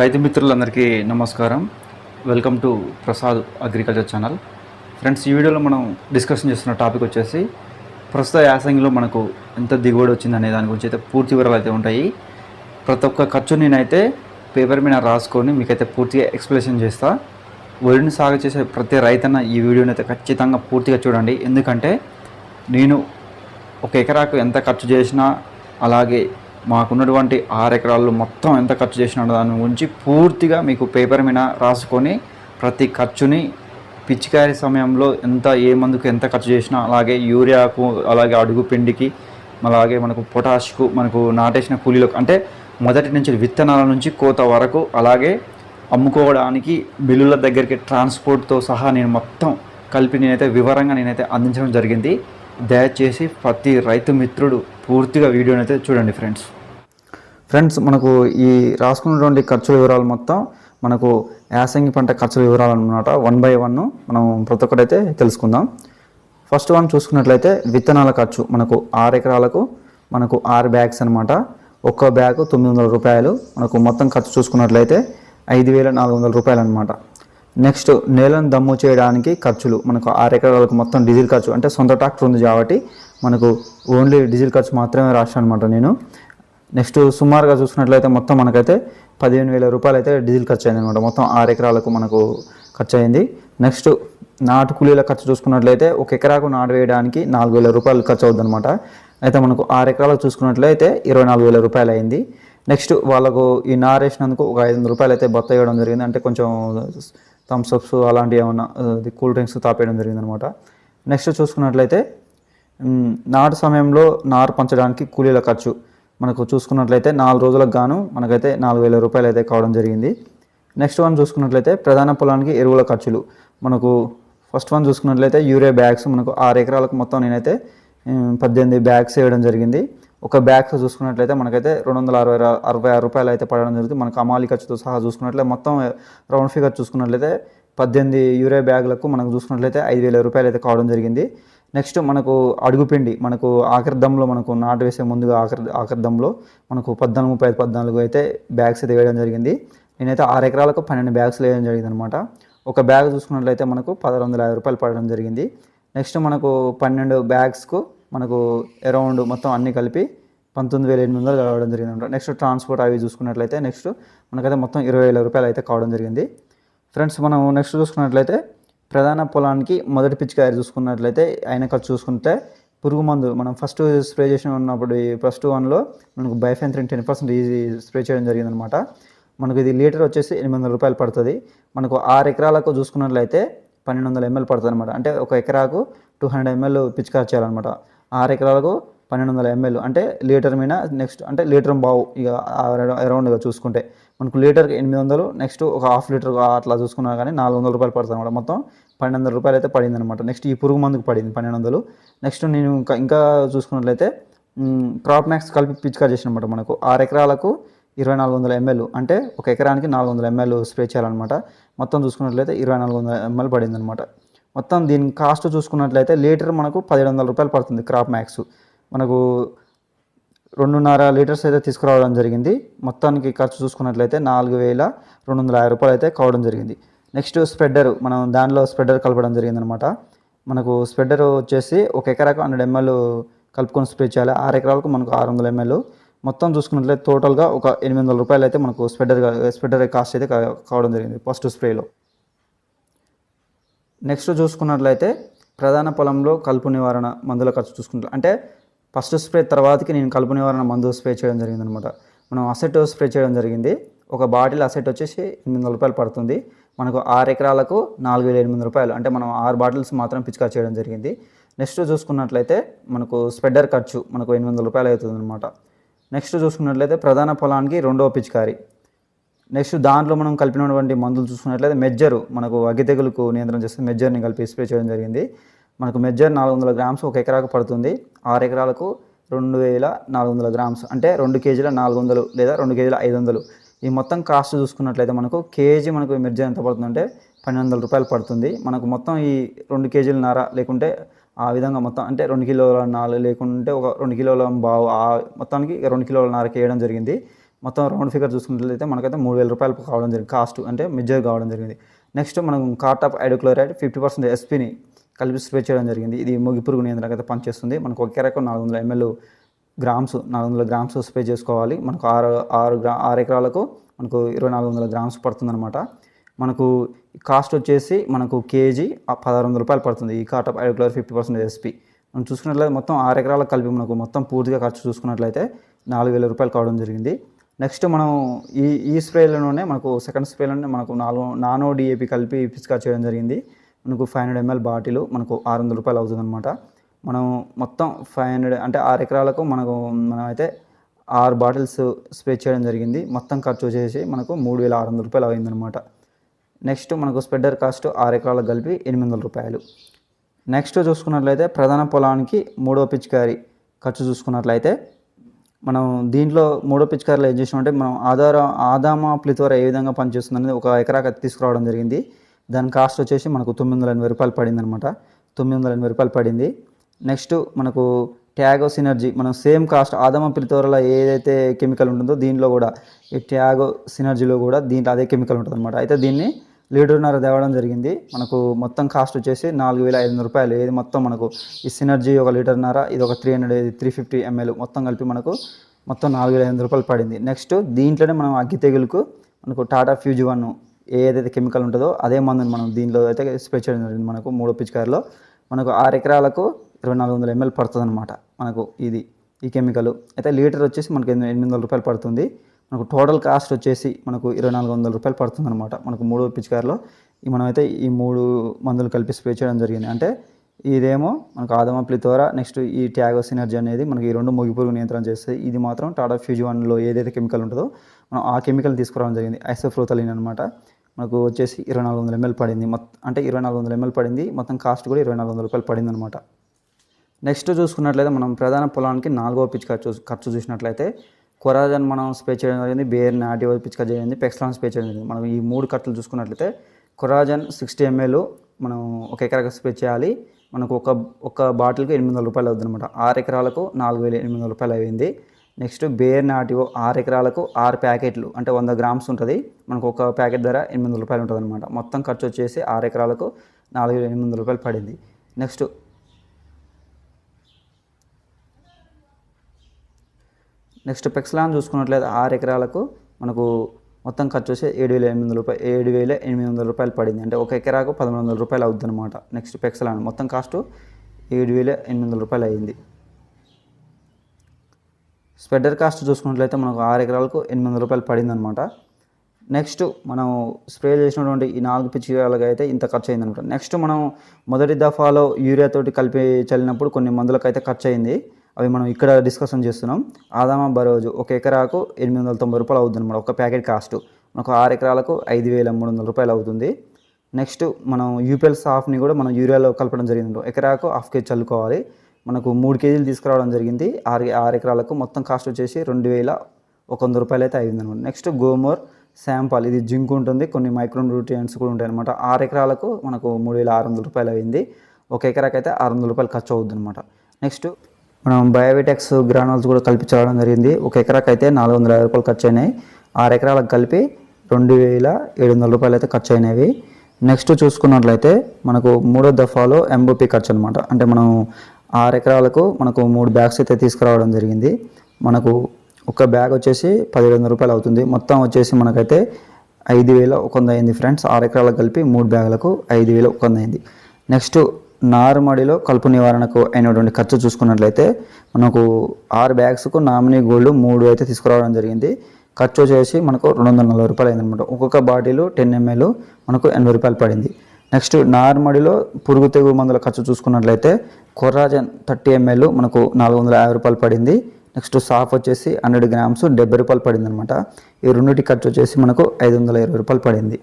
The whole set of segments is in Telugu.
రైతు మిత్రులందరికీ నమస్కారం. Welcome to Prasad agriculture channel friends ఈ వీడియోలో మనం డిస్కషన్ చేస్తున్న టాపిక్ వచ్చేసి ప్రస్తుత యాసంగిలో మనకు ఎంత దిగుబడి వచ్చింది అనే దాని గురించి అయితే పూర్తి వివరాలు అయితే ఉంటాయి. ప్రతి ఒక్క ఖర్చు నేనైతే పేపర్ మీద రాసుకొని మీకైతే పూర్తిగా ఎక్స్ప్లెనేషన్ చేస్తా. వరిని సాగు చేసే ప్రతి రైతన్న ఈ వీడియోని అయితే ఖచ్చితంగా పూర్తిగా చూడండి. ఎందుకంటే నేను ఒక ఎకరాకు ఎంత ఖర్చు చేసినా అలాగే మాకున్నటువంటి ఆరు ఎకరాల్లో మొత్తం ఎంత ఖర్చు చేసినా దాని గురించి పూర్తిగా మీకు పేపర్ మీద రాసుకొని ప్రతి ఖర్చుని పిచికారీ సమయంలో ఎంత ఏ మందుకు ఎంత ఖర్చు చేసినా అలాగే యూరియాకు అలాగే అడుగు పిండికి అలాగే మనకు పొటాష్కు మనకు నాటేసిన కూలీలకు అంటే మొదటి నుంచి విత్తనాల నుంచి కోత వరకు అలాగే అమ్ముకోవడానికి బిల్లుల దగ్గరికి ట్రాన్స్పోర్ట్తో సహా నేను మొత్తం కలిపి నేనైతే వివరంగా నేనైతే అందించడం జరిగింది. దయచేసి ప్రతి రైతు మిత్రుడు పూర్తిగా వీడియోని అయితే చూడండి ఫ్రెండ్స్ ఫ్రెండ్స్ మనకు ఈ రాసుకున్నటువంటి ఖర్చుల వివరాలు మొత్తం మనకు యాసంగి పంట ఖర్చుల వివరాలు అనమాట వన్ బై వన్ మనం ప్రతి ఒక్కటైతే తెలుసుకుందాం. ఫస్ట్ వన్ చూసుకున్నట్లయితే విత్తనాల ఖర్చు. మనకు ఆరు ఎకరాలకు మనకు ఆరు బ్యాగ్స్ అనమాట ఒక్క బ్యాగ్ తొమ్మిది వందల రూపాయలు. మనకు మొత్తం ఖర్చు చూసుకున్నట్లయితే ఐదు వేల నాలుగు వందల రూపాయలు అనమాట నెక్స్ట్ నేలను దమ్ము చేయడానికి ఖర్చులు. మనకు ఆరు ఎకరాలకు మొత్తం డీజిల్ ఖర్చు. అంటే సొంత ట్రాక్టర్ ఉంది కాబట్టి మనకు ఓన్లీ డీజిల్ ఖర్చు మాత్రమే రాశాను అనమాట నేను. నెక్స్ట్ సుమారుగా చూసుకున్నట్లయితే మొత్తం మనకైతే పదిహేను వేల రూపాయలు అయితే డీజిల్ ఖర్చు అయింది అనమాట మొత్తం ఆరు ఎకరాలకు మనకు ఖర్చు అయింది. నెక్స్ట్ నాటు కూలీల ఖర్చు చూసుకున్నట్లయితే ఒక ఎకరాకు నాటు వేయడానికి నాలుగు వేల రూపాయలు ఖర్చు అవుతుంది అనమాట అయితే మనకు ఆరు ఎకరాలకు చూసుకున్నట్లయితే ఇరవై నాలుగు వేల రూపాయలు అయింది. నెక్స్ట్ వాళ్ళకు ఈ నారేసినందుకు ఒక ఐదు వందల రూపాయలు అయితే బత్త వేయడం జరిగింది. అంటే కొంచెం థమ్స్ అప్స్ అలాంటివి ఏమన్నా కూల్ డ్రింక్స్ తాపేయడం జరిగిందనమాట. నెక్స్ట్ చూసుకున్నట్లయితే నాటు సమయంలో నారు పంచడానికి కూలీల ఖర్చు. మనకు చూసుకున్నట్లయితే నాలుగు రోజులకు గాను మనకైతే నాలుగు వేల రూపాయలు అయితే కావడం జరిగింది. నెక్స్ట్ వన్ చూసుకున్నట్లయితే ప్రధాన పొలానికి ఎరువుల ఖర్చులు. మనకు ఫస్ట్ వన్ చూసుకున్నట్లయితే యూరియా బ్యాగ్స్ మనకు ఆరు ఎకరాలకు మొత్తం నేనైతే పద్దెనిమిది బ్యాగ్స్ వేయడం జరిగింది. ఒక బ్యాగ్తో చూసుకున్నట్లయితే మనకైతే రెండు వందల అరవై అరవై ఆరు రూపాయలు అయితే పడడం జరుగుతుంది. మనకు అమాలి ఖర్చుతో సహా చూసుకున్నట్లయితే మొత్తం eh, రౌండ్ ఫిగర్ చూసుకున్నట్లయితే పద్దెనిమిది యూరియా బ్యాగులకు మనకు చూసుకున్నట్లయితే ఐదు వేల రూపాయలు అయితే కావడం జరిగింది. నెక్స్ట్ మనకు అడుగుపిండి మనకు ఆఖరి దమ్లో మనకు నాటు వేసే ముందుగా ఆఖరి ఆఖరి మనకు పద్నాలుగు ముప్పై ఐదు పద్నాలుగు అయితే బ్యాగ్స్ అయితే వేయడం జరిగింది. నేనైతే ఆరు ఎకరాలకు పన్నెండు బ్యాగ్స్ వేయడం జరిగింది అనమాట ఒక బ్యాగ్ చూసుకున్నట్లయితే మనకు పదహారు వందల యాభై రూపాయలు పడడం జరిగింది. నెక్స్ట్ మనకు పన్నెండు బ్యాగ్స్కు మనకు అరౌండ్ మొత్తం అన్నీ కలిపి పంతొమ్మిది వేల ఎనిమిది వందలు కావడం జరిగింది అనమాట నెక్స్ట్ ట్రాన్స్పోర్ట్ అవి చూసుకున్నట్లయితే నెక్స్ట్ మనకైతే మొత్తం ఇరవై వేల రూపాయలు అయితే కావడం జరిగింది. ఫ్రెండ్స్ మనం నెక్స్ట్ చూసుకున్నట్లయితే ప్రధాన పొలానికి మొదటి పిచ్చికాయ చూసుకున్నట్లయితే ఆయన ఖర్చు చూసుకుంటే పురుగు మందు మనం ఫస్ట్ స్ప్రే చేసిన ఉన్నప్పుడు ఈ ఫస్ట్ వన్లో మనకు bifenthrin ten percent EC spray చేయడం జరిగిందనమాట. మనకు ఇది లీటర్ వచ్చేసి ఎనిమిది వందల రూపాయలు పడుతుంది. మనకు ఆరు ఎకరాలకు చూసుకున్నట్లయితే పన్నెండు వందల ఎంఎల్ పడుతుంది అనమాట అంటే ఒక ఎకరాకు టూ హండ్రెడ్ ఎంఎల్ పిచికారి చేయాలన్నమాట. ఆరు ఎకరాలకు పన్నెండు వందల ఎంఎల్ అంటే లీటర్ మీద నెక్స్ట్ అంటే లీటర్ బావు ఇక అరౌండ్గా చూసుకుంటే. మనకు లీటర్కి ఎనిమిది వందలు నెక్స్ట్ ఒక హాఫ్ లీటర్ అట్లా చూసుకున్నా కానీ నాలుగు వందల రూపాయలు పడుతుంది అనమాట మొత్తం పన్నెండు వందల రూపాయలు అయితే పడింది అనమాట నెక్స్ట్ ఈ పురుగు మందుకు పడింది పన్నెండు వందలు. నెక్స్ట్ నేను ఇంకా ఇంకా చూసుకున్నట్లయితే క్రాప్ మ్యాక్స్ కలిపి పిచికారి చేసిన అనమాట మనకు. ఆరు ఎకరాలకు ఇరవై నాలుగు వందల ఎంఎల్ అంటే ఒక ఎకరానికి నాలుగు వందల ఎంఎల్ స్ప్రే చేయాలన్నమాట. మొత్తం చూసుకున్నట్లయితే ఇరవై నాలుగు వందల ఎంఎల్ పడింది అనమాట మొత్తం దీని కాస్ట్ చూసుకున్నట్లయితే లీటర్ మనకు పదిహేడు వందల రూపాయలు పడుతుంది క్రాప్ మ్యాక్స్ మనకు రెండున్నర లీటర్స్ అయితే తీసుకురావడం జరిగింది. మొత్తానికి ఖర్చు చూసుకున్నట్లయితే నాలుగు వేల రెండు వందల యాభై రూపాయలు అయితే కావడం జరిగింది. నెక్స్ట్ స్ప్రెడ్డర్ మనం దానిలో స్ప్రెడ్డర్ కలపడం జరిగిందనమాట మనకు స్ప్రెడ్డర్ వచ్చేసి ఒక ఎకరాకు హండ్రెడ్ ఎంఎల్ కలుపుకొని స్ప్రే చేయాలి. ఆరు ఎకరాలకు మనకు ఆరు వందల ఎంఎల్. మొత్తం చూసుకున్నట్లయితే టోటల్గా ఒక ఎనిమిది వందల రూపాయలు అయితే మనకు స్ప్రెడ్డర్ స్ప్రెడ్డర్ కాస్ట్ అయితే కావడం జరిగింది ఫస్ట్ స్ప్రేలో నెక్స్ట్ చూసుకున్నట్లయితే ప్రధాన పొలంలో కలుపు నివారణ మందుల ఖర్చు చూసుకుంటా అంటే ఫస్ట్ స్ప్రే తర్వాతకి నేను కలుపు నివారణ మందు స్ప్రే చేయడం జరిగింది అనమాట మనం అసెట్ స్ప్రే చేయడం జరిగింది. ఒక బాటిల్ అసెట్ వచ్చేసి ఎనిమిది వందల రూపాయలు పడుతుంది. మనకు ఆరు ఎకరాలకు నాలుగు వేల ఎనిమిది రూపాయలు అంటే మనం ఆరు బాటిల్స్ మాత్రం పిచికా చేయడం జరిగింది. నెక్స్ట్ చూసుకున్నట్లయితే మనకు స్ప్రెడ్డర్ ఖర్చు మనకు ఎనిమిది వందల రూపాయలు అవుతుంది అనమాట నెక్స్ట్ చూసుకున్నట్లయితే ప్రధాన పొలానికి రెండవ పిచికారి. నెక్స్ట్ దాంట్లో మనం కలిపినటువంటి మందులు చూసుకున్నట్లయితే మెజ్జర్ మనకు అగ్గి తెగులుకు నియంత్రణ చేస్తే మెజ్జర్ని కలిపి స్ప్రే చేయడం జరిగింది. మనకు మెజ్జర్ నాలుగు వందల గ్రామ్స్ ఒక ఎకరాకు పడుతుంది. ఆరు ఎకరాలకు రెండు వేల నాలుగు వందల గ్రామ్స్ అంటే రెండు కేజీల నాలుగు వందలు లేదా రెండు కేజీల ఐదు వందలు. ఈ మొత్తం కాస్ట్ చూసుకున్నట్లయితే మనకు కేజీ మనకు మెజ్జర్ ఎంత పడుతుందంటే పన్నెండు వందల రూపాయలు పడుతుంది. మనకు మొత్తం ఈ రెండు కేజీల నార లేకుంటే ఆ విధంగా మొత్తం అంటే రెండు కిలోల నాలుగు లేకుంటే ఒక రెండు కిలోల బావు ఆ మొత్తానికి రెండు కిలోల నారకి వేయడం జరిగింది. మొత్తం రౌండ్ ఫిగర్ చూసుకున్నట్లయితే మనకైతే మూడు వేల రూపాయలు కావడం జరిగింది. కాస్ట్ అంటే మెజర్ కావడం జరిగింది. నెక్స్ట్ మనం cartap hydrochloride fifty percent ఎస్పీని కలిపి స్ప్రే చేయడం జరిగింది. ఇది ముగిపురుగు నియంత్రణకైతే అయితే పనిచేస్తుంది. మనకు ఒక ఎకరాకు నాలుగు వందల ఎంఎల్ గ్రామ్స్ నాలుగు వందల గ్రామ్స్ స్ప్రే చేసుకోవాలి. మనకు ఆరు ఆరు గ్రా ఆరు ఎకరాలకు మనకు ఇరవై నాలుగు వందల గ్రామ్స్ పడుతుందన్నమాట. మనకు కాస్ట్ వచ్చేసి మనకు కేజీ పదహారు వందల రూపాయలు పడుతుంది. ఈ cartap hydrochloride fifty percent SP. మనం చూసుకున్నట్లయితే మొత్తం ఆరు ఎకరాలకు కలిపి మనకు మొత్తం పూర్తిగా ఖర్చు చూసుకున్నట్లయితే నాలుగు వేల రూపాయలు కావడం జరిగింది. నెక్స్ట్ మనం ఈ ఈ స్ప్రేలోనే మనకు సెకండ్ స్ప్రేలోనే మనకు నాలుగు నానో డిఏపి కలిపి పిచికా చేయడం జరిగింది. మనకు ఫైవ్ హండ్రెడ్ ఎంఎల్ బాటిల్ మనకు ఆరు వందల రూపాయలు అవుతుందన్నమాట. మనం మొత్తం ఫైవ్ హండ్రెడ్ అంటే ఆరు ఎకరాలకు మనకు మనం అయితే ఆరు బాటిల్స్ స్ప్రే చేయడం జరిగింది. మొత్తం ఖర్చు వచ్చేసి మనకు మూడు వేల ఆరు వందల రూపాయలు అయిందనమాట నెక్స్ట్ మనకు స్ప్రెడ్డర్ కాస్ట్ ఆరు ఎకరాలకు కలిపి ఎనిమిది వందల రూపాయలు. నెక్స్ట్ చూసుకున్నట్లయితే ప్రధాన పొలానికి మూడో పిచికారి ఖర్చు చూసుకున్నట్లయితే మనం దీంట్లో మూడో పిచ్చికారులు ఏం చేసినామంటే మనం ఆధార ఆదామ ప్లితోర ఏ విధంగా పనిచేస్తుంది అనేది ఒక ఎకరాకి తీసుకురావడం జరిగింది. దాని కాస్ట్ వచ్చేసి మనకు తొమ్మిది వందల ఎనభై రూపాయలు పడింది అనమాట తొమ్మిది వందల ఎనభై రూపాయలు పడింది. నెక్స్ట్ మనకు ట్యాగో సినర్జీ మనం సేమ్ కాస్ట్ ఆదమ ప్రితోరలో ఏదైతే కెమికల్ ఉంటుందో దీనిలో కూడా ఈ ట్యాగో సినర్జీలో కూడా దీంట్లో అదే కెమికల్ ఉంటుంది అనమాట అయితే దీన్ని లీటర్న్నర తేవడం జరిగింది. మనకు మొత్తం కాస్ట్ వచ్చేసి నాలుగు వేల ఐదు వందల రూపాయలు. ఏది మొత్తం మనకు ఈ సినర్జీ ఒక లీటర్న్నర ఇది ఒక త్రీ హండ్రెడ్ ఇది త్రీ ఫిఫ్టీ ఎంఎల్ మొత్తం కలిపి మనకు మొత్తం నాలుగు వేల ఐదు వందల రూపాయలు పడింది. నెక్స్ట్ దీంట్లోనే మనం అగ్గి తెగులుకు మనకు టాటా ఫ్యూజ్ వన్ ఏదైతే కెమికల్ ఉంటుందో అదే మందుని మనం దీనిలో అయితే స్ప్రే చేయడం జరిగింది మనకు మూడో పిచికారిలో మనకు ఆరు ఎకరాలకు ఇరవై నాలుగు వందల ఎంఎల్ పడుతుంది అనమాట మనకు ఇది ఈ కెమికల్ అయితే లీటర్ వచ్చేసి మనకు ఎనిమిది ఎనిమిది వందల రూపాయలు పడుతుంది. మనకు టోటల్ కాస్ట్ వచ్చేసి మనకు ఇరవై నాలుగు వందల రూపాయలు పడుతుందన్నమాట. మనకు మూడో పిచికారిలో ఈ మనమైతే ఈ మూడు మందులు కలిపి స్ప్రే చేయడం జరిగింది. అంటే ఇదేమో మనకు ఆదమ ప్లితోరా నెక్స్ట్ ఈ ట్యాగో సినర్జీ అనేది మనకి ఈ రెండు ముగిపురుగు నియంత్రణ చేస్తాయి. ఇది మాత్రం టాటా ఫ్యూజ్ వన్లో ఏదైతే కెమికల్ ఉంటుందో మనం ఆ కెమికల్ తీసుకురావడం జరిగింది. ఐసోఫ్రోతలిన్ అనమాట మనకు వచ్చేసి ఇరవై నాలుగు వందల ఎంఎల్ పడింది. మొత్తం అంటే ఇరవై నాలుగు వందల ఎంఎల్ పడింది. మొత్తం కాస్ట్ కూడా ఇరవై నాలుగు వందల రూపాయలు పడింది అనమాట నెక్స్ట్ చూసుకున్నట్లయితే మనం ప్రధాన పొలానికి నాలుగో పిచ్ ఖర్చు ఖర్చు చూసినట్లయితే కొరాజన్ మనం స్ప్రే చేయడం జరిగింది బేర్ నాటివ్ పిచ్ ఖర్చు జరిగింది పెక్స్లాన్ స్ప్రే చేయడం జరిగింది. మనం ఈ మూడు కట్టలు చూసుకున్నట్లయితే కొరాజన్ సిక్స్టీ ఎంఎల్ మనం ఒక ఎకరాకి స్ప్రే చేయాలి. మనకు ఒక ఒక బాటిల్కి ఎనిమిది వందల రూపాయలు అవుతుంది అనమాట ఆరు ఎకరాలకు నాలుగు వేల ఎనిమిది వందల రూపాయలు అయింది. నెక్స్ట్ బేర్ నాటివో ఆరు ఎకరాలకు ఆరు ప్యాకెట్లు అంటే వంద గ్రామ్స్ ఉంటుంది. మనకు ఒక ప్యాకెట్ ధర ఎనిమిది వందల రూపాయలు ఉంటుంది అనమాట మొత్తం ఖర్చు వచ్చేసి ఆరు ఎకరాలకు నాలుగు వేల ఎనిమిది వందల రూపాయలు పడింది. నెక్స్ట్ నెక్స్ట్ పెక్స్లాన్ చూసుకున్నట్లయితే ఆరు ఎకరాలకు మనకు మొత్తం ఖర్చు వచ్చి ఏడు వేల ఎనిమిది వందల రూపాయలు ఏడు వేల ఎనిమిది వందల రూపాయలు పడింది. అంటే ఒక ఎకరాకు పదమూడు వందల రూపాయలు అవుతుంది అనమాట నెక్స్ట్ పెక్స్లాన్. మొత్తం కాస్ట్ ఏడు వేల ఎనిమిది వందల రూపాయలు అయింది. స్ప్రెడర్ కాస్ట్ చూసుకున్నట్లయితే మనకు ఆరు ఎకరాలకు ఎనిమిది వందల రూపాయలు పడింది అనమాట నెక్స్ట్ మనం స్ప్రే చేసినటువంటి ఈ నాలుగు పిచ్చికాయలకు అయితే ఇంత ఖర్చు అయింది అనమాట నెక్స్ట్ మనం మొదటి దఫాలో యూరియాతోటి కలిపి చల్లినప్పుడు కొన్ని మందులకు అయితే ఖర్చు అయింది. అవి మనం ఇక్కడ డిస్కషన్ చేస్తున్నాం. ఆదామా బరోజు ఒక ఎకరాకు ఎనిమిది వందల తొంభై రూపాయలు అవుతుంది అనమాట ఒక ప్యాకెట్ కాస్ట్. మనకు ఆరు ఎకరాలకు ఐదు వేల మూడు వందల రూపాయలు అవుతుంది. నెక్స్ట్ మనం యూపీఎల్ సాఫ్ని కూడా మనం యూరియాలో కలపడం జరిగింది. ఎకరాకు హాఫ్ కేజీ చల్లుకోవాలి. మనకు మూడు కేజీలు తీసుకురావడం జరిగింది. ఆరు ఆరు ఎకరాలకు మొత్తం కాస్ట్ వచ్చేసి రెండు వేల ఒక వంద రూపాయలు అయితే అయింది అనమాట నెక్స్ట్ గోమోర్ శాంపాల్ ఇది జింక్ ఉంటుంది. కొన్ని మైక్రో న్యూట్రియంట్స్ కూడా ఉంటాయి అనమాట ఆరు ఎకరాలకు మనకు మూడు వేల ఆరు వందల రూపాయలు అయింది. ఒక ఎకరాకైతే ఆరు వందల రూపాయలు ఖర్చు అవుతుంది అనమాట నెక్స్ట్ మనం బయోవిటెక్స్ గ్రానుల్స్ కూడా కలిపి చల్లడం జరిగింది. ఒక ఎకరాకి అయితే నాలుగు వందల యాభై రూపాయలు ఖర్చు అయినాయి ఆరు ఎకరాలకు కలిపి రెండు వేల ఏడు వందల రూపాయలు అయితే ఖర్చు అయినవి నెక్స్ట్ చూసుకున్నట్లయితే మనకు మూడో దఫాలో ఎంబోపీ ఖర్చు అనమాట అంటే మనం ఆరు ఎకరాలకు మనకు మూడు బ్యాగ్స్ అయితే తీసుకురావడం జరిగింది. మనకు ఒక బ్యాగ్ వచ్చేసి పదిహేడు వందల రూపాయలు అవుతుంది. మొత్తం వచ్చేసి మనకైతే ఐదు వేల ఒక వంద అయింది ఫ్రెండ్స్. ఆరు ఎకరాలకు కలిపి మూడు బ్యాగులకు ఐదు వేల ఒక వంద అయింది. నెక్స్ట్ నారుమడిలో కలుపు నివారణకు అయినటువంటి ఖర్చు చూసుకున్నట్లయితే మనకు ఆరు బ్యాగ్స్కు నామినీ గోల్డ్ మూడు అయితే తీసుకురావడం జరిగింది. ఖర్చు వచ్చేసి మనకు రెండు వందల నలభై రూపాయలు అయిందనమాట ఒక్కొక్క బాటిల్ టెన్ ఎంఎల్ మనకు ఎనభై రూపాయలు పడింది. నెక్స్ట్ నార్మడిలో పురుగు తెగులు మందుల ఖర్చు చూసుకున్నట్లయితే కొర్రాజన్ థర్టీ ఎంఎల్ మనకు నాలుగు వందల యాభై రూపాయలు పడింది. నెక్స్ట్ సాఫ్ వచ్చేసి హండ్రెడ్ గ్రామ్స్ డెబ్బై రూపాయలు పడింది అనమాట ఈ రెండింటి ఖర్చు వచ్చేసి మనకు ఐదు వందల ఇరవై రూపాయలు పడింది.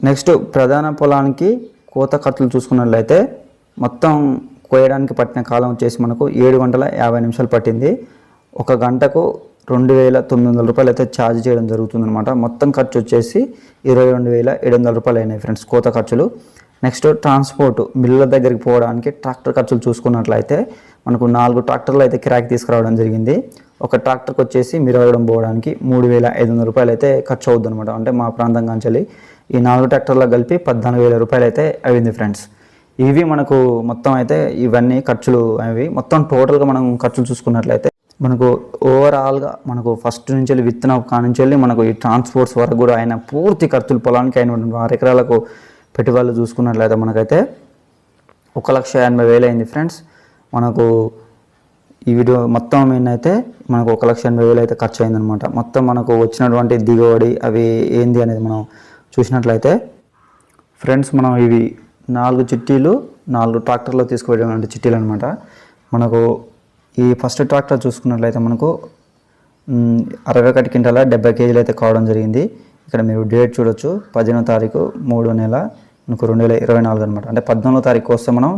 నెక్స్ట్ ప్రధాన పొలానికి కోత ఖర్చులు చూసుకున్నట్లయితే మొత్తం కోయడానికి పట్టిన కాలం వచ్చేసి మనకు ఏడు గంటల యాభై నిమిషాలు పట్టింది. ఒక గంటకు రెండు వేల తొమ్మిది వందల రూపాయలు అయితే ఛార్జ్ చేయడం జరుగుతుందనమాట మొత్తం ఖర్చు వచ్చేసి ఇరవై రెండు వేల ఏడు వందల రూపాయలు అయినాయి ఫ్రెండ్స్ కోత ఖర్చులు. నెక్స్ట్ ట్రాన్స్పోర్ట్ మిల్లుల దగ్గరికి పోవడానికి ట్రాక్టర్ ఖర్చులు చూసుకున్నట్లయితే మనకు నాలుగు ట్రాక్టర్లు అయితే కిరాకి తీసుకురావడం జరిగింది. ఒక ట్రాక్టర్కి వచ్చేసి మిరవడం పోవడానికి మూడు వేల ఐదు వందల రూపాయలు అయితే ఖర్చు అవుద్ది అనమాట అంటే మా ప్రాంతం కాంచెల్లి ఈ నాలుగు ట్రాక్టర్లకు కలిపి పద్నాలుగు వేల రూపాయలు అయితే అయింది ఫ్రెండ్స్ ఇవి మనకు మొత్తం అయితే ఇవన్నీ ఖర్చులు అవి మొత్తం టోటల్గా మనం ఖర్చులు చూసుకున్నట్లయితే మనకు ఓవరాల్గా మనకు ఫస్ట్ నుంచి వెళ్ళి విత్తనం కానుంచి వెళ్ళి మనకు ఈ ట్రాన్స్పోర్ట్స్ వరకు కూడా ఆయన పూర్తి ఖర్చులు పొలానికి అయిన ఆరు ఎకరాలకు పెట్టుబడులు చూసుకున్నట్లయితే మనకైతే ఒక లక్ష ఎనభై వేలు అయింది ఫ్రెండ్స్ మనకు ఈ వీడియో మొత్తం ఏంటైతే మనకు ఒక లక్ష ఎనభై వేలు అయితే ఖర్చు అయిందనమాట మొత్తం మనకు వచ్చినటువంటి దిగుబడి అవి ఏంది అనేది మనం చూసినట్లయితే ఫ్రెండ్స్ మనం ఇవి నాలుగు చిట్టీలు నాలుగు ట్రాక్టర్లో తీసుకువెళ్ళినటువంటి చిట్టీలు అనమాట మనకు ఈ ఫస్ట్ ట్రాక్టర్ చూసుకున్నట్లయితే మనకు అరవై ఒకటి క్వింటాల డెబ్బై కేజీలు అయితే కావడం జరిగింది. ఇక్కడ మీరు డేట్ చూడొచ్చు. పదిహేనో తారీఖు మూడో నెల మనకు రెండు వేల ఇరవై నాలుగు అనమాట. అంటే పద్నాలుగో తారీఖు వస్తే మనం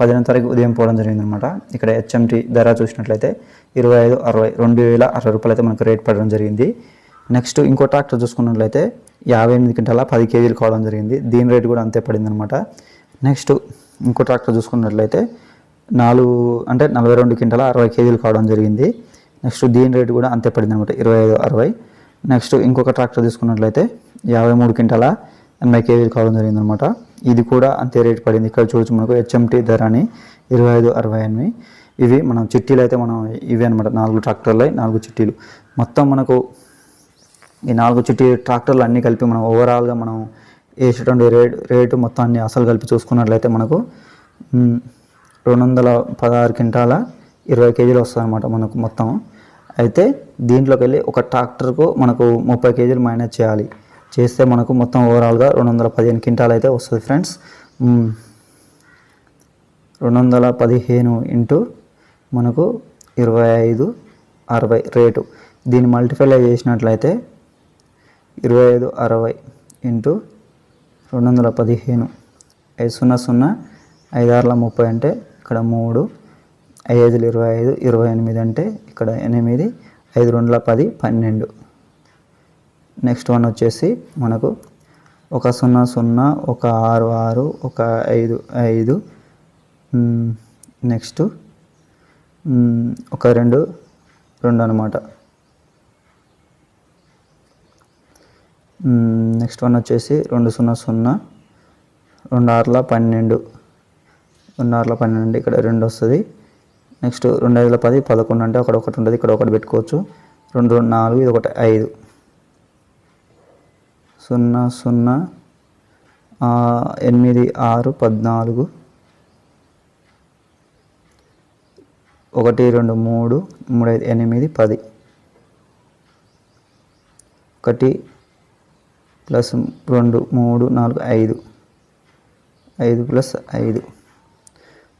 పదిహేనో తారీఖు ఉదయం పోవడం జరిగింది అనమాట ఇక్కడ హెచ్ఎంటీ ధర చూసినట్లయితే ఇరవై ఐదు అరవై రెండు వేల అరవై రూపాయలు అయితే మనకు రేట్ పడడం జరిగింది. నెక్స్ట్ ఇంకో ట్రాక్టర్ చూసుకున్నట్లయితే యాభై ఎనిమిది క్వింటాల పది కేజీలు కావడం జరిగింది. దీని రేటు కూడా అంతే పడింది అనమాట నెక్స్ట్ ఇంకో ట్రాక్టర్ చూసుకున్నట్లయితే నాలుగు అంటే నలభై రెండు క్వింటాల అరవై కేజీలు కావడం జరిగింది. నెక్స్ట్ దీని రేటు కూడా అంతే పడింది అనమాట ఇరవై ఐదు అరవై. నెక్స్ట్ ఇంకొక ట్రాక్టర్ తీసుకున్నట్లయితే యాభై మూడు క్వింటాల ఎనభై కేజీలు కావడం జరిగింది అనమాట ఇది కూడా అంతే రేటు పడింది. ఇక్కడ చూడొచ్చు మనకు హెచ్ఎంటి ధర అని ఇరవై ఐదు అరవై ఎనిమిది. ఇవి మనం చిట్టీలు అయితే మనం ఇవి అనమాట నాలుగు ట్రాక్టర్లు నాలుగు చిట్టీలు. మొత్తం మనకు ఈ నాలుగు చుట్టి ట్రాక్టర్లు అన్నీ కలిపి మనం ఓవరాల్గా మనం వేసేటువంటి రేట్ రేటు మొత్తం అన్ని అసలు కలిపి చూసుకున్నట్లయితే మనకు రెండు వందల పదహారు క్వింటాల ఇరవై కేజీలు వస్తుందన్నమాట మనకు మొత్తం. అయితే దీంట్లోకి వెళ్ళి ఒక ట్రాక్టర్కు మనకు ముప్పై కేజీలు మైనస్ చేయాలి. చేస్తే మనకు మొత్తం ఓవరాల్గా రెండు వందల పదిహేను క్వింటాలు అయితే వస్తుంది ఫ్రెండ్స్. రెండు వందల పదిహేను ఇంటూ మనకు ఇరవై ఐదు అరవై రేటు. దీన్ని మల్టిఫై చేసినట్లయితే ఇరవై ఐదు అరవై ఇంటూ రెండు వందల పదిహేను. ఐదు సున్నా సున్నా ఐదు ఆరుల ముప్పై అంటే ఇక్కడ మూడు ఐదులు ఇరవై ఐదు ఇరవై ఎనిమిది అంటే ఇక్కడ ఎనిమిది ఐదు రెండుల పది పన్నెండు. నెక్స్ట్ వన్ వచ్చేసి మనకు ఒక సున్నా సున్నా ఒక ఆరు ఆరు ఒక ఐదు ఐదు నెక్స్ట్ ఒక రెండు రెండు అనమాట నెక్స్ట్ వన్ వచ్చేసి రెండు సున్నా సున్నా రెండు ఆరుల పన్నెండు. రెండు ఆరుల పన్నెండు ఇక్కడ రెండు వస్తుంది. నెక్స్ట్ రెండు ఐదుల పది పదకొండు అంటే అక్కడ ఒకటి ఉంటుంది ఇక్కడ ఒకటి పెట్టుకోవచ్చు. రెండు రెండు నాలుగు ఇది ఒకటి ఐదు. సున్నా సున్నా ఎనిమిది ఆరు పద్నాలుగు. ఒకటి రెండు మూడు మూడు ఐదు ఎనిమిది పది. ఒకటి ప్లస్ రెండు మూడు నాలుగు ఐదు. ఐదు ప్లస్ ఐదు.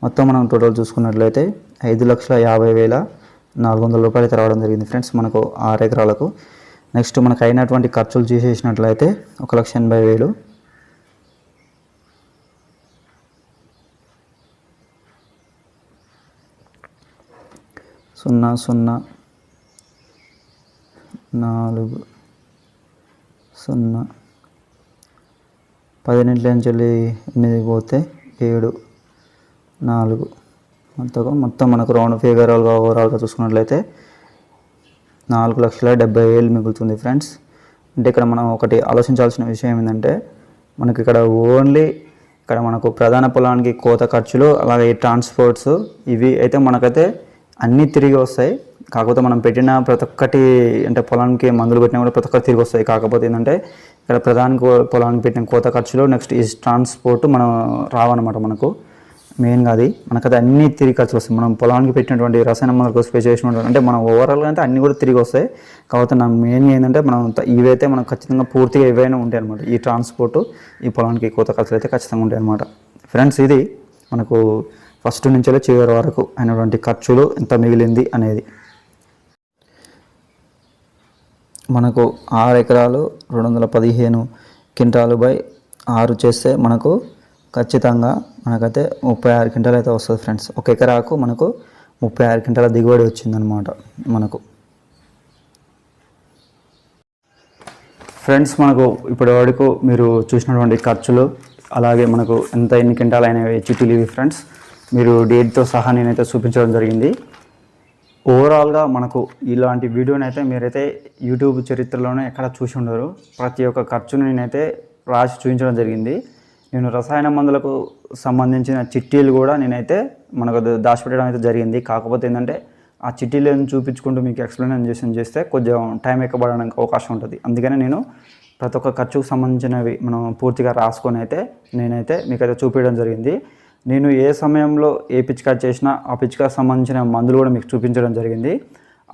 మొత్తం మనం టోటల్ చూసుకున్నట్లయితే ఐదు లక్షల యాభై వేల నాలుగు వందల రూపాయలు అయితే రావడం జరిగింది ఫ్రెండ్స్ మనకు ఆరు ఎకరాలకు. నెక్స్ట్ మనకు అయినటువంటి ఖర్చులు చూసేసినట్లయితే ఒక లక్ష ఎనభై వేలు. సున్నా సున్నా నాలుగు సున్నా. పదిహేనింటి నుంచి వెళ్ళి ఎనిమిది పోతే ఏడు నాలుగు. మొత్తం మొత్తం మనకు రౌండ్ ఫిగర్గా ఓవరాల్గా చూసుకున్నట్లయితే నాలుగు లక్షల డెబ్బై వేలు మిగులుతుంది ఫ్రెండ్స్ అంటే ఇక్కడ మనం ఒకటి ఆలోచించాల్సిన విషయం ఏంటంటే మనకి ఇక్కడ ఓన్లీ ఇక్కడ మనకు ప్రధాన పొలానికి కోత ఖర్చులు అలాగే ట్రాన్స్పోర్ట్స్ ఇవి అయితే మనకైతే అన్నీ తిరిగి వస్తాయి. కాకపోతే మనం పెట్టిన ప్రతి ఒక్కటి అంటే పొలానికి మందులు పెట్టినా కూడా ప్రతి ఒక్కటి తిరిగి వస్తాయి. కాకపోతే ఏంటంటే ఇక్కడ ప్రధాన పొలానికి పెట్టిన కోత ఖర్చులు నెక్స్ట్ ఈ ట్రాన్స్పోర్ట్ మనం రావన్నమాట మనకు. మెయిన్గా అది. మనకైతే అన్ని తిరిగి ఖర్చులు వస్తాయి. మనం పొలానికి పెట్టినటువంటి రసాయన మందులకు స్ప్రే చేసినటువంటి అంటే మనం ఓవరాల్గా అంటే అన్నీ కూడా తిరిగి వస్తాయి. కాకపోతే నా మెయిన్గా ఏంటంటే మనం ఇవైతే మనం ఖచ్చితంగా పూర్తిగా ఇవైనా ఉంటాయి అనమాట ఈ ట్రాన్స్పోర్ట్ ఈ పొలానికి కోత ఖర్చులు అయితే ఖచ్చితంగా ఉంటాయి అనమాట ఫ్రెండ్స్ ఇది మనకు ఫస్ట్ నుంచి చివరి వరకు అయినటువంటి ఖర్చులు ఎంత మిగిలింది అనేది. మనకు ఆరు ఎకరాలు రెండు వందల పదిహేను క్వింటాలు బై ఆరు చేస్తే మనకు ఖచ్చితంగా మనకైతే ముప్పై ఆరు క్వింటాలు అయితే వస్తుంది ఫ్రెండ్స్. ఒక ఎకరాకు మనకు ముప్పై ఆరు క్వింటాల దిగుబడి వచ్చిందనమాట మనకు. ఫ్రెండ్స్ మనకు ఇప్పటి వరకు మీరు చూసినటువంటి ఖర్చులు అలాగే మనకు ఎంత ఎన్ని క్వింటాలు అయినవి చిట్టీలు ఇవి ఫ్రెండ్స్ మీరు డేట్తో సహా నేనైతే చూపించడం జరిగింది. ఓవరాల్గా మనకు ఇలాంటి వీడియోని అయితే మీరైతే యూట్యూబ్ చరిత్రలోనే ఎక్కడ చూసి ఉండరు. ప్రతి ఒక్క ఖర్చుని నేనైతే రాసి చూపించడం జరిగింది. నేను రసాయన మందులకు సంబంధించిన చిట్టీలు కూడా నేనైతే మనకు దాచిపెట్టడం అయితే జరిగింది. కాకపోతే ఏంటంటే ఆ చిట్టీలను చూపించుకుంటూ మీకు ఎక్స్ప్లెనేషన్ చేస్తే కొంచెం టైం ఎక్కబడడానికి అవకాశం ఉంటుంది. అందుకనే నేను ప్రతి ఒక్క ఖర్చుకు సంబంధించినవి మనం పూర్తిగా రాసుకొని అయితే నేనైతే మీకైతే చూపించడం జరిగింది. నేను ఏ సమయంలో ఏ పిచికారి చేసినా ఆ పిచికారికి సంబంధించిన మందులు కూడా మీకు చూపించడం జరిగింది.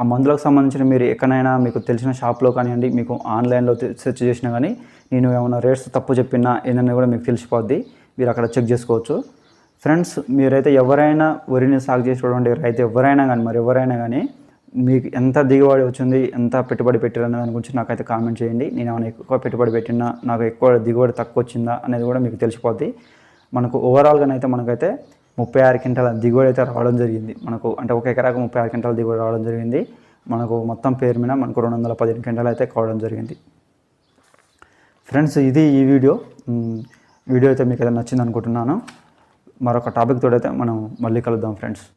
ఆ మందులకు సంబంధించిన మీరు ఎక్కడైనా మీకు తెలిసిన షాప్లో కానివ్వండి మీకు ఆన్లైన్లో సెర్చ్ చేసినా కానీ నేను ఏమైనా రేట్స్ తప్పు చెప్పినా ఏంటనేది కూడా మీకు తెలిసిపోద్ది. మీరు అక్కడ చెక్ చేసుకోవచ్చు. ఫ్రెండ్స్ మీరైతే ఎవరైనా వరిని సాగు చేసేటువంటి రైతు ఎవరైనా కానీ మరి ఎవరైనా కానీ మీకు ఎంత దిగుబడి వచ్చింది ఎంత పెట్టుబడి పెట్టారు దాని గురించి నాకైతే కామెంట్ చేయండి. నేను ఏమైనా ఎక్కువ పెట్టుబడి పెట్టినా నాకు ఎక్కువ దిగుబడి తక్కువ వచ్చిందా అనేది కూడా మీకు తెలిసిపోద్ది. మనకు ఓవరాల్గానైతే మనకైతే ముప్పై ఆరు క్వింటాల దిగుబడి అయితే రావడం జరిగింది. మనకు అంటే ఒక ఎకరాకు ముప్పై ఆరు క్వింటాల దిగుబడి రావడం జరిగింది. మనకు మొత్తం పేరు మీద మనకు రెండు వందల పదిహేను క్వింటాలు అయితే కావడం జరిగింది. ఫ్రెండ్స్ ఇది ఈ వీడియో. వీడియో అయితే మీకు అయితే నచ్చింది అనుకుంటున్నాను మరొక టాపిక్ తోడైతే మనం మళ్ళీ కలుద్దాం ఫ్రెండ్స్.